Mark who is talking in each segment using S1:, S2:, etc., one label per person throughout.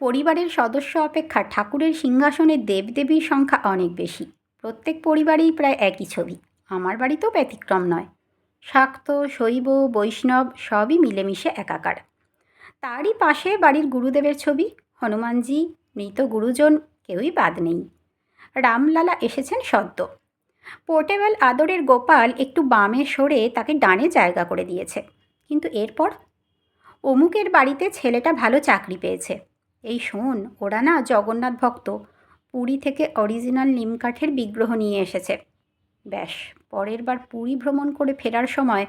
S1: পরিবারের সদস্য অপেক্ষা ঠাকুরের সিংহাসনে দেবদেবীর সংখ্যা অনেক বেশি। প্রত্যেক পরিবারেই প্রায় একই ছবি। আমার বাড়িতেও ব্যতিক্রম নয়। শাক্ত, শৈব, বৈষ্ণব সবই মিলেমিশে একাকার। তারই পাশে বাড়ির গুরুদেবের ছবি, হনুমানজি, মৃত গুরুজন, কেউই বাদ নেই। রামলালা এসেছেন সদ্য। পোর্টেবল আদরের গোপাল একটু বামে সরে তাকে ডানে জায়গা করে দিয়েছে। কিন্তু এরপর? অমুকের বাড়িতে ছেলেটা ভালো চাকরি পেয়েছে। এই শোন, ওরা না জগন্নাথ ভক্ত। পুরী থেকে অরিজিনাল নিমকাঠের বিগ্রহ নিয়ে এসেছে। ব্যাস, পরের বার পুরী ভ্রমণ করে ফেরার সময়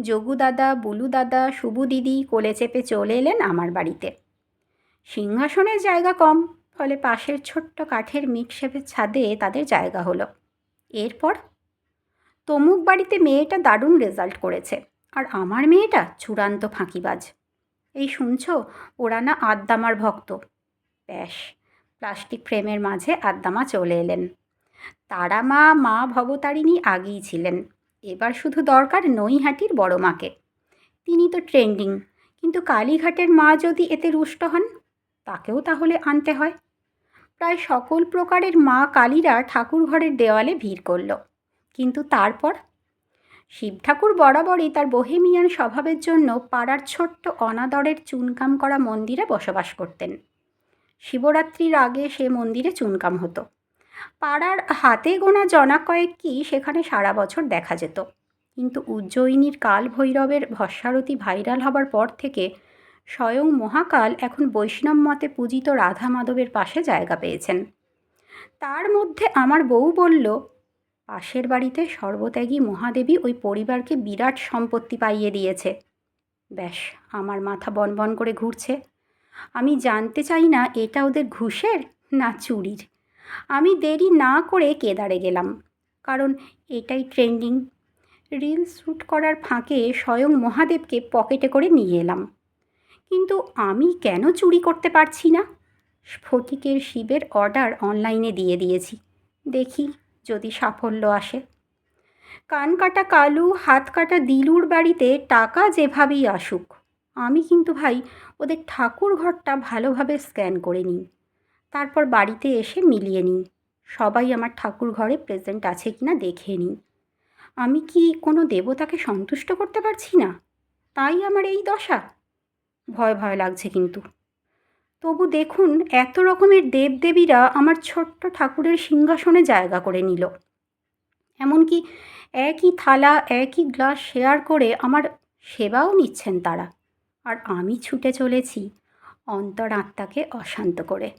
S1: যোগু দাদা বুলু দাদা শুভু দিদি কোলে চেপে চলে এলেন আমার বাড়িতে। সিংহাসনের জায়গা কম, ফলে পাশের ছোট্ট কাঠের মিটশেপের ছাদে তাদের জায়গা হলো। এরপর? তমুক বাড়িতে মেয়েটা দারুণ রেজাল্ট করেছে, আর আমার মেয়েটা চূড়ান্ত ফাঁকিবাজ। এই শুনছ? ওরা না আদ্দামার ভক্ত। ব্যাস, প্লাস্টিক ফ্রেমের মাঝে আদ্দামা চলে এলেন। তারা মা মা ভবতারিণী আগেই ছিলেন। এবার শুধু দরকার নৈহাটির বড় মাকে। তিনি তো ট্রেন্ডিং, কিন্তু কালীঘাটের মা যদি এতে রুষ্ট হন, তাকেও তাহলে আনতে হয়। প্রায় সকল প্রকারের মা কালীরা ঠাকুর ঘরের দেওয়ালে ভিড় করল। কিন্তু তারপর শিব ঠাকুর বরাবরই তার বোহেমিয়ান স্বভাবের জন্য পাড়ার ছোট্ট অনাদরের চুনকাম করা মন্দিরে বসবাস করতেন। শিবরাত্রির আগে সে মন্দিরে চুনকাম হতো। পাড়ার হাতে গোনা জনা কয়েক কি সেখানে সারা বছর দেখা যেত। কিন্তু উজ্জয়িনীর কাল ভৈরবের ভস্মারতি ভাইরাল হবার পর থেকে স্বয়ং মহাকাল এখন বৈষ্ণব মতে পূজিত রাধা মাধবের পাশে জায়গা পেয়েছেন। তার মধ্যে আমার বউ বলল পাশের বাড়িতে সর্বত্যাগী মহাদেবী ওই পরিবারকে বিরাট সম্পত্তি পাইয়ে দিয়েছে। ব্যাস, আমার মাথা বনবন করে ঘুরছে। আমি জানতে চাই না এটা ওদের ঘুষের না চুরির। আমি দেরি না করে কেদারে গেলাম, কারণ এটাই ট্রেন্ডিং। রিল শ্যুট করার ফাঁকে স্বয়ং মহাদেবকে পকেটে করে নিয়ে এলাম। কিন্তু আমি কেন চুরি করতে পারছি না? স্ফটিকের শিবের অর্ডার অনলাইনে দিয়ে দিয়েছি। দেখি যদি সাফল্য আসে। কান কাটা কালু, হাত কাটা দিলুর বাড়িতে টাকা যেভাবেই আসুক, আমি কিন্তু ভাই ওদের ঠাকুর ঘরটা ভালোভাবে স্ক্যান করে নিই। তারপর বাড়িতে এসে মিলিয়ে নিই। সবাই আমার ঠাকুর ঘরে প্রেজেন্ট আছে কি না দেখে নিই। আমি কি কোনো দেবতাকে সন্তুষ্ট করতে পারছি না? তাই আমার এই দশা। ভয় ভয় লাগছে কিন্তু। তবু দেখুন, এত রকমের দেবদেবীরা আমার ছোট্ট ঠাকুরের সিংহাসনে জায়গা করে নিল। এমনকি একই থালা, একই গ্লাস শেয়ার করে আমার সেবাও নিচ্ছেন তারা। আর আমি ছুটে চলেছি অন্তর আত্মাকে অশান্ত করে।